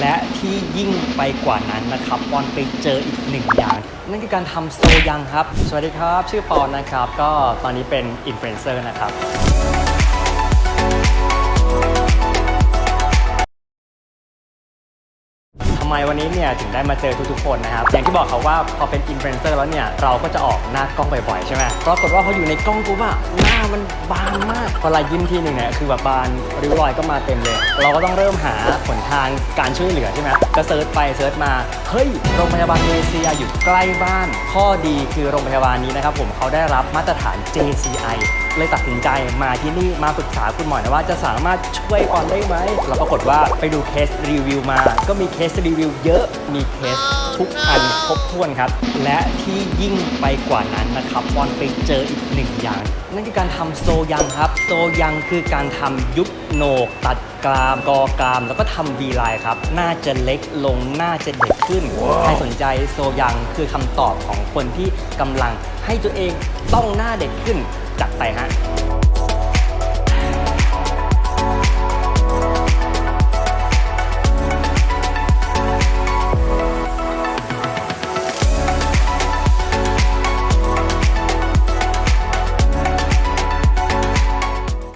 และที่ยิ่งไปกว่านั้นนะครับปอนไปเจออีกหนึ่งอย่าง นั่นคือการทำโซยังครับ สวัสดีครับ ชื่อปอนนะครับ ก็ตอนนี้เป็นอินฟลูเอนเซอร์นะครับำไมวันนี้เนี่ยถึงได้มาเจอทุกๆคนนะครับ อย่างที่บอกเขาว่าพอเป็นอินฟลูเอนเซอร์แล้วเนี่ยเราก็จะออกหน้ากล้องบ่อยๆใช่ไหมปรากฏว่าพออยู่ในกล้องปุ๊บอะหน้ามันบานมากพอเรายิ้มทีหนึ่งเนี่ยคือแบบบานริ้วรอยก็มาเต็มเลย เราก็ต้องเริ่มหาหนทางการช่วยเหลือใช่ไหมก็เซิร์ชไปเซิร์ชมาเฮ้ยโรงพยาบาลเอเชียอยู่ใกล้บ้าน ข้อดีคือโรงพยาบาลนี้นะครับผมเขาได้รับมาตรฐาน JCI เลยตัดสินใจมาที่นี่มาปรึกษาคุณหมอนะว่าจะสามารถช่วยก่อนได้ไหมแล้วปรากฏว่าไปดูเคสรีวิวมา ก็มีเคสรีวิวเยอะมีเคสทุกอันครบถ้วนครับ และที่ยิ่งไปกว่านั้นนะครับบอลไปเจออีกหนึ่งอย่าง นั่นคือการทำโซยังครับ โซยังคือการทำยุบโหนกตัดกรามกอกราม แล้วก็ทำวีไลน์ครับ น่าจะเล็กลงน่าจะเด็กขึ้นใครสนใจโซยังคือคำตอบของคนที่กำลังให้ตัวเองต้องหน้าเด็กขึ้น จัดไปฮะ